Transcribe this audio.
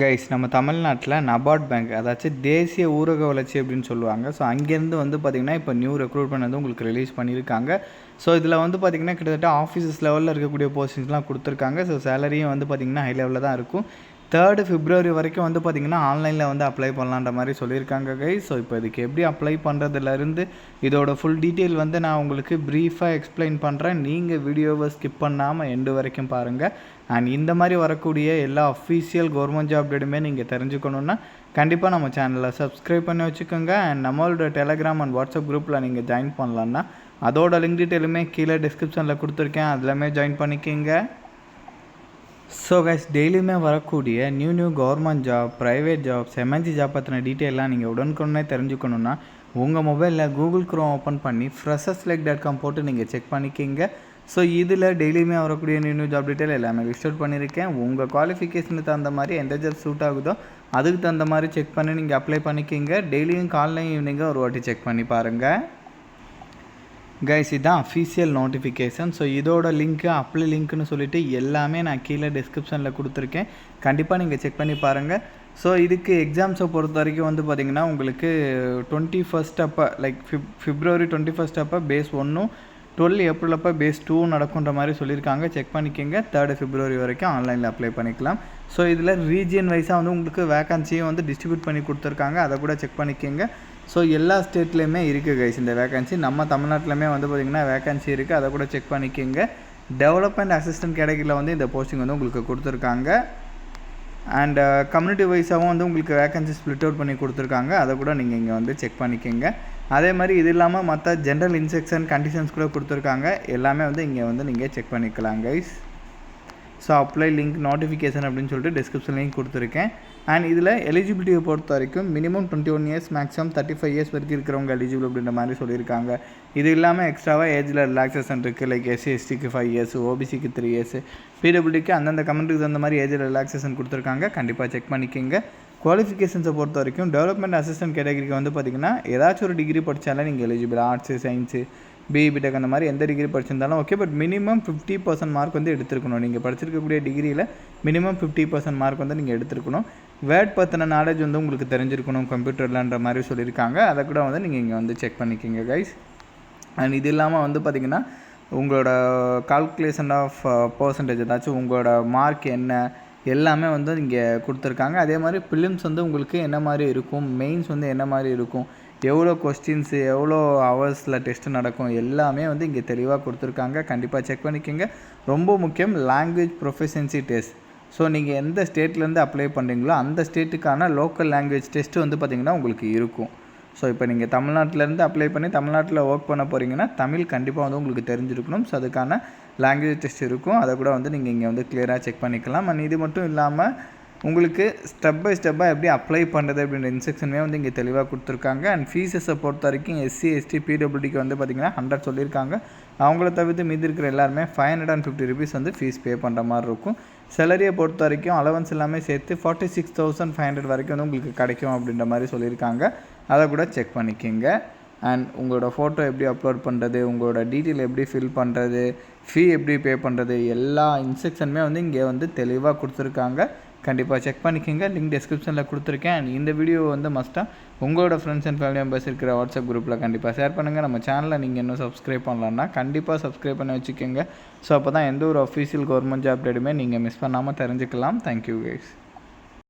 Guys நம்ம தமிழ்நாட்டில் NABARD bank அதாச்சும் தேசிய ஊரக வளர்ச்சி அப்படின்னு சொல்லுவாங்க. ஸோ அங்கேருந்து வந்து பார்த்திங்கன்னா இப்போ நியூ ரெக்ரூட்மெண்ட் வந்து உங்களுக்கு ரிலீஸ் பண்ணியிருக்காங்க. ஸோ இதில் வந்து பார்த்திங்கன்னா கிட்டத்தட்ட ஆஃபீஸஸ் லெவலில் இருக்கக்கூடிய போஸ்டிங்ஸ்லாம் கொடுத்துருக்காங்க. ஸோ சேலரியும் வந்து பார்த்திங்கன்னா ஹை லெவலில் தான் இருக்கும். தேர்டு ஃபிப்ரவரி வரைக்கும் வந்து பார்த்திங்கன்னா ஆன்லைனில் வந்து அப்ளை பண்ணலான்ற மாதிரி சொல்லியிருக்காங்க கை ஸோ இப்போ இதுக்கு எப்படி அப்ளை பண்ணுறதுலேருந்து இதோட ஃபுல் டீட்டெயில் வந்து நான் உங்களுக்கு ப்ரீஃபாக எக்ஸ்பிளைன் பண்ணுறேன் நீங்கள் வீடியோவை ஸ்கிப் பண்ணாமல் எண்டு வரைக்கும் பாருங்கள் அண்ட் இந்த மாதிரி வரக்கூடிய எல்லா அஃபீஷியல் கவர்மெண்ட் ஜாப் டேட்டுமே நீங்கள் தெரிஞ்சுக்கணுன்னா கண்டிப்பாக நம்ம சேனலில் சப்ஸ்கிரைப் பண்ணி வச்சுக்கோங்க. அண்ட் நம்மளோட டெலகிராம் அண்ட் வாட்ஸ்அப் குரூப்பில் நீங்கள் ஜாயின் பண்ணலான்னா அதோட லிங்க் டீட்டெயிலுமே கீழே டிஸ்கிரிப்ஷனில் கொடுத்துருக்கேன். அதுலாமே ஜாயின் பண்ணிக்கிங்க. ஸோ கைஸ் டெய்லியுமே வரக்கூடிய new new government job private jobs MNC job பற்றின டீட்டெயிலாம் நீங்கள் உடனுக்குடனே தெரிஞ்சுக்கணுன்னா உங்கள் மொபைலில் கூகுள் க்ரோம் ஓப்பன் பண்ணி ஃப்ரெஷர்ஸ் லைக் டாட் காம் போட்டு நீங்கள் செக் பண்ணிக்கிங்க. ஸோ இதில் டெய்லியுமே வரக்கூடிய நியூ நியூ ஜாப் டீட்டெயில் எல்லாமே லிஸ்ட் அவுட் பண்ணியிருக்கேன் உங்கள் குவாலிஃபிகேஷனுக்கு தகுந்த மாதிரி எந்த ஜாப் சூட் ஆகுதோ அதுக்கு தகுந்த மாதிரி செக் பண்ணி நீங்கள் அப்ளை பண்ணிக்கிங்க. டெய்லியும் காலைலையும் ஈவினிங்காக ஒரு வாட்டி செக் பண்ணி பாருங்கள் கைஸ் இதுதான் அஃபீஷியல் நோட்டிஃபிகேஷன் ஸோ இதோட லிங்க்கு அப்ளை லிங்க்னு சொல்லிட்டு எல்லாமே நான் கீழே டிஸ்கிரிப்ஷனில் கொடுத்துருக்கேன். கண்டிப்பாக நீங்கள் செக் பண்ணி பாருங்கள் ஸோ இதுக்கு எக்ஸாம்ஸை பொறுத்த வரைக்கும் வந்து பார்த்திங்கன்னா உங்களுக்கு டுவெண்ட்டி ஃபஸ்ட் அப்போ லைக் ஃபிப் ஃபிப்ரவரி டுவெண்ட்டி ஃபஸ்ட் அப்போ பேஸ் ஒன்றும் டுவெல் ஏப்ரல் அப்போ பேஸ் டூ நடக்குன்ற மாதிரி சொல்லியிருக்காங்க. செக் பண்ணிக்கோங்க. தேர்டு ஃபிப்ரவரி வரைக்கும் ஆன்லைனில் அப்ளை பண்ணிக்கலாம். ஸோ இதில் ரீஜியன் வைஸாக வந்து உங்களுக்கு வேக்கன்சியும் வந்து டிஸ்ட்ரிபியூட் பண்ணி கொடுத்துருக்காங்க. அதை கூட செக் பண்ணிக்கோங்க. ஸோ எல்லா ஸ்டேட்லேயுமே இருக்குது கைஸ் இந்த வேக்கன்சி நம்ம தமிழ்நாட்டிலுமே வந்து பார்த்திங்கன்னா வேக்கன்சி இருக்குது அதை கூட செக் பண்ணிக்கோங்க. டெவலப்மெண்ட் அசிஸ்டன்ட் கேட்டகரியில் வந்து இந்த போஸ்டிங் வந்து உங்களுக்கு கொடுத்துருக்காங்க. அண்ட் கம்யூனிட்டி uh, வைஸாகவும் வந்து உங்களுக்கு வேக்கன்சி ஸ்ப்ளிட் அவுட் பண்ணி கொடுத்துருக்காங்க. அதை கூட நீங்கள் இங்கே வந்து செக் பண்ணிக்கோங்க. அதே மாதிரி இது இல்லாமல் மற்ற ஜென்ரல் இன்ஸ்ட்ரக்ஷன் கண்டிஷன்ஸ் கூட கொடுத்துருக்காங்க. எல்லாமே வந்து இங்கே வந்து நீங்கள் செக் பண்ணிக்கலாம் guys so apply link notification அப்படின்னு சொல்லிட்டு டிஸ்கிரிப்ஷன் லிங்க் கொடுத்துருக்கேன். அண்ட் இதில் எலிஜிபிலிட்டியை பொறுத்த வரைக்கும் minimum twenty one years maximum thirty five years வரைக்கும் இருக்கிறவங்க எலிஜிபிள் அப்படின்ற மாதிரி சொல்லியிருக்காங்க. இது இல்லாமல் எக்ஸ்ட்ராவாக ஏஜில் ரிலாக்ஸேஷன் இருக்குது லைக் எஸ்சி எஸ்டிக்கு ஃபைவ் இயர்ஸ் ஓபிசிக்கு த்ரீ இயர்ஸ் பிடபிள்யூக்கு அந்தந்த கமெண்ட்டுக்கு தகுந்த மாதிரி ஏஜில் ரிலாக்ஸேஷன் கொடுத்துருக்காங்க. கண்டிப்பாக செக் பண்ணிக்கோங்க. குவாலிஃபிகேஷன்ஸை பொறுத்த வரைக்கும் டெவலப்மெண்ட் அசிஸ்டன்ட் கேட்டகரிக்கு வந்து பார்த்திங்கன்னா ஏதாச்சும் ஒரு டிகிரி படித்தாலே நீங்கள் eligible arts science BE BTech அந்த மாதிரி எந்த டிகிரி படிச்சிருந்தாலும் okay but minimum fifty percent mark வந்து எடுத்துருக்கணும். நீங்கள் படிச்சிருக்கக்கூடிய டிகிரியில் மினிமம் ஃபிஃப்டி பர்சன்ட் மார்க் வந்து நீங்கள் எடுத்துருக்கணும். வேர்ட் பற்றின நாலேஜ் வந்து உங்களுக்கு தெரிஞ்சிருக்கணும் கம்ப்யூட்டர்லன்ற மாதிரி சொல்லியிருக்காங்க. அதை கூட வந்து நீங்கள் இங்கே வந்து செக் பண்ணிக்கிங்க கைஸ் அண்ட் இது இல்லாமல் வந்து பார்த்திங்கன்னா உங்களோட கால்குலேஷன் ஆஃப் பர்சன்டேஜ் ஏதாச்சும் உங்களோட மார்க் என்ன எல்லாமே வந்து இங்கே கொடுத்துருக்காங்க. அதே மாதிரி ஃபிலிம்ஸ் வந்து உங்களுக்கு என்ன மாதிரி இருக்கும் மெயின்ஸ் வந்து என்ன மாதிரி இருக்கும் எவ்வளோ கொஸ்டின்ஸு எவ்வளோ ஹவர்ஸில் டெஸ்ட்டு நடக்கும் எல்லாமே வந்து இங்கே தெளிவாக கொடுத்துருக்காங்க. கண்டிப்பாக செக் பண்ணிக்கோங்க. ரொம்ப முக்கியம் லாங்குவேஜ் ப்ரொஃபஷன்சி டெஸ்ட் ஸோ நீங்கள் எந்த ஸ்டேட்லேருந்து அப்ளை பண்ணுறீங்களோ அந்த ஸ்டேட்டுக்கான லோக்கல் லாங்குவேஜ் டெஸ்ட்டு வந்து பார்த்திங்கன்னா உங்களுக்கு இருக்கும். ஸோ இப்போ நீங்கள் தமிழ்நாட்டிலேருந்து அப்ளை பண்ணி தமிழ்நாட்டில் ஒர்க் பண்ண போகிறீங்கன்னா தமிழ் கண்டிப்பாக வந்து உங்களுக்கு தெரிஞ்சிருக்கணும். ஸோ அதுக்கான லாங்குவேஜ் டெஸ்ட் இருக்கும். அதை கூட வந்து நீங்கள் இங்கே வந்து கிளியராக செக் பண்ணிக்கலாம். அண்ட் இது மட்டும் இல்லாமல் உங்களுக்கு ஸ்டெப் பை ஸ்டெப்பாக எப்படி அப்ளை பண்ணுறது அப்படின்ற இன்ஸ்ட்ரக்ஷனுமே வந்து இங்கே தெளிவாக கொடுத்துருக்காங்க. அண்ட் ஃபீஸஸை பொறுத்த வரைக்கும் எஸ்சி எஸ்டி பிடபிள்யூடிக்கு வந்து பார்த்திங்கன்னா ஹண்ட்ரட் சொல்லியிருக்காங்க. அவங்கள தவிர்த்து மீதி இருக்கிற எல்லாருமே five hundred and fifty rupees வந்து ஃபீஸ் பே பண்ணுற மாதிரி இருக்கும். சேலரியை பொறுத்த வரைக்கும் அலவன்ஸ் எல்லாமே சேர்த்து forty six thousand five hundred வரைக்கும் வந்து உங்களுக்கு கிடைக்கும் அப்படின்ற மாதிரி சொல்லியிருக்காங்க. அதை கூட செக் பண்ணிக்கோங்க. அண்ட் உங்களோட ஃபோட்டோ எப்படி அப்லோட் பண்ணுறது உங்களோட டீட்டெயில் எப்படி ஃபில் பண்ணுறது ஃபீ எப்படி பே பண்ணுறது எல்லா இன்ஸ்ட்ரக்ஷனுமே வந்து இங்கே வந்து தெளிவாக கொடுத்துருக்காங்க. கண்டிப்பாக செக் பண்ணிக்கோங்க. லிங்க் டிஸ்கிரிப்ஷனில் கொடுத்துருக்கேன். அண்ட் இந்த வீடியோ வந்து மஸ்ட்டாக உங்களோட ஃப்ரெண்ட்ஸ் அண்ட் ஃபேமிலி மெம்பர்ஸ் இருக்கிற வாட்ஸ்அப் குரூப்பில் கண்டிப்பாக ஷேர் பண்ணுங்கள் நம்ம சேனலில் நீங்கள் இன்னும் சப்ஸ்கிரைப் பண்ணலான்னா கண்டிப்பாக சப்ஸ்கிரைப் பண்ணி வச்சுக்கோங்க. ஸோ அப்போ தான் எந்த ஒரு அஃபீஷியல் கவர்மெண்ட் ஜாப் டேட்டுமே நீங்கள் மிஸ் பண்ணாமல் தெரிஞ்சுக்கலாம். Thank you guys